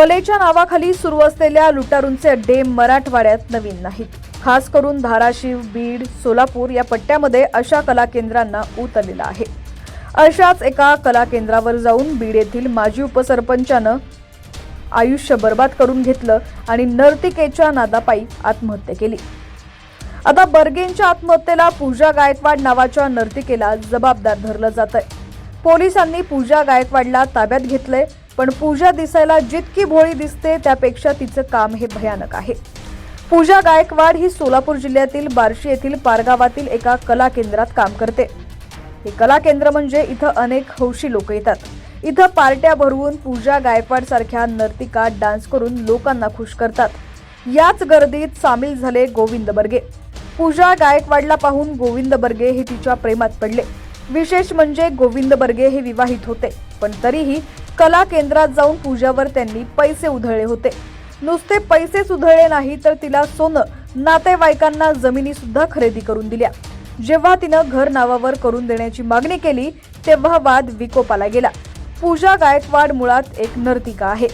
कलेच्या नावाखाली सुरू असलेल्या लुटारूंचे अड्डे मराठवाड्यात नवीन नाहीत. खास करून धाराशिव बीड सोलापूर या पट्ट्यामध्ये अशा कला केंद्रांना उतरलेला आहे. अशाच एका कला केंद्रावर जाऊन बीड येथील माजी उपसरपंचानं आयुष्य बर्बाद करून घेतलं आणि नर्तिकेच्या नादापायी आत्महत्या केली. आता बर्गेंच्या आत्महत्येला पूजा गायकवाड नावाच्या नर्तिकेला जबाबदार धरलं जात आहे पोलिसांनी पूजा गायकवाडला ताब्यात घेतलंय. पण पूजा दिसायला जितकी भोळी दिसते त्यापेक्षा तिचं काम हे भयानक आहे. पूजा गायकवाड ही सोलापूर जिल्ह्यातील बार्शी येथील पारगावातील एका कला केंद्रात काम करते. हे कला केंद्र म्हणजे इथं अनेक हौशी लोक येतात. इथं पार्ट्या भरवून पूजा गायकवाड सारख्या नर्तिका डान्स करून लोकांना खुश करतात. याच गर्दीत सामील झाले गोविंद बर्गे. पूजा गायकवाडला पाहून गोविंद बर्गे हे तिच्या प्रेमात पडले. विशेष म्हणजे गोविंद बर्गे हे विवाहित होते पण तरीही कला केंद्रात जाऊन पूजावर त्यांनी पैसे उधळले होते. नुसते पैसेच उधळले नाही तर तिला सोनं नातेवाईकांना जमिनी सुद्धा खरेदी करून दिल्या. जेव्हा तिनं घर नावावर करून देण्याची मागणी केली तेव्हा वाद विकोपाला गेला. पूजा गायकवाड मुळात एक नर्तिका आहे.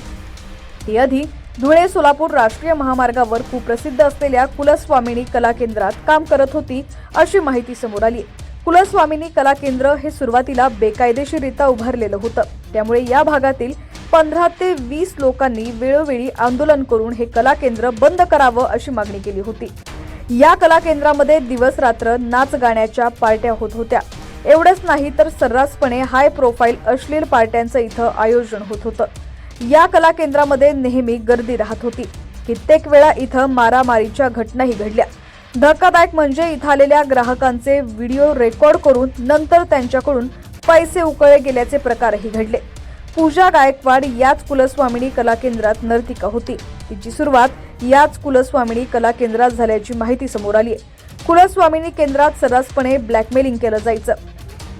ती आधी धुळे सोलापूर राष्ट्रीय महामार्गावर कुप्रसिद्ध असलेल्या कुलस्वामिनी कला केंद्रात काम करत होती अशी माहिती समोर आली कुलस्वामिनी कला केंद्र हे सुरुवातीला बेकायदेशीरित्या उभारलेलं होतं. त्यामुळे या भागातील पंधरा ते वीस लोकांनी वेळोवेळी आंदोलन करून हे कला केंद्र बंद करावं अशी मागणी केली होती. या कला केंद्रामध्ये दिवस रात्र नाच गाण्याच्या पार्ट्या होत होत्या. एवढंच नाही तर सर्रासपणे हाय प्रोफाईल अश्लील पार्ट्यांचं इथं आयोजन होत होतं. या कला केंद्रामध्ये नेहमी गर्दी राहत होती. कित्येक वेळा इथं मारामारीच्या घटनाही घडल्या. धक्कादायक म्हणजे इथं आलेल्या ग्राहकांचे व्हिडिओ रेकॉर्ड करून नंतर त्यांच्याकडून पैसे उकळले गेल्याचे प्रकारही घडले. पूजा गायकवाड याच कुलस्वामिनी कला केंद्रात नर्तिका होती. तिची सुरुवात याच कुलस्वामिनी कला केंद्रात झाल्याची माहिती समोर आली आहे. कुलस्वामिनी केंद्रात सर्रासपणे ब्लॅकमेलिंग केलं जायचं.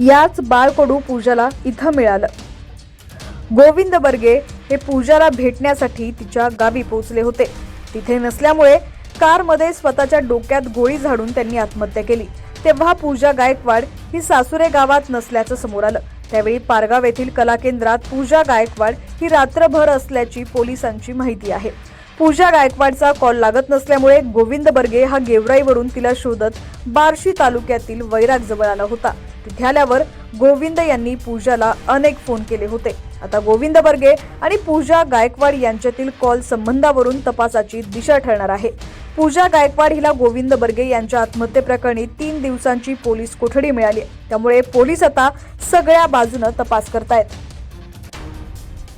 याच बाळकडू पूजाला इथं मिळालं. गोविंद बर्गे हे पूजाला भेटण्यासाठी तिच्या गावी पोहोचले होते. तिथे नसल्यामुळे कारमध्ये स्वतःच्या डोक्यात गोळी झाडून त्यांनी आत्महत्या केली. तेव्हा पूजा गायकवाड ही सासुरे गावात नसल्याचं समोर आलं. त्यावेळी पारगाव येथील कला केंद्रात पूजा गायकवाड ही रात्रभर असल्याची पोलिसांची माहिती आहे. पूजा गायकवाडचा कॉल लागत नसल्यामुळे गोविंद बर्गे हा गेवराईवरून तिला शोधत बार्शी तालुक्यातील वैराग जवळ आला होता. तिथे आल्यावर गोविंद यांनी पूजाला अनेक फोन केले होते. आता गोविंद बर्गे आणि पूजा गायकवाड यांच्यातील कॉल संबंधावरून तपासाची दिशा ठरणार आहे. पूजा गायकवाड हिला गोविंद बर्गे यांच्या आत्महत्येप्रकरणी तीन दिवसांची पोलीस कोठडी मिळाली त्यामुळे पोलीस आता सगळ्या बाजूनं तपास करतायत.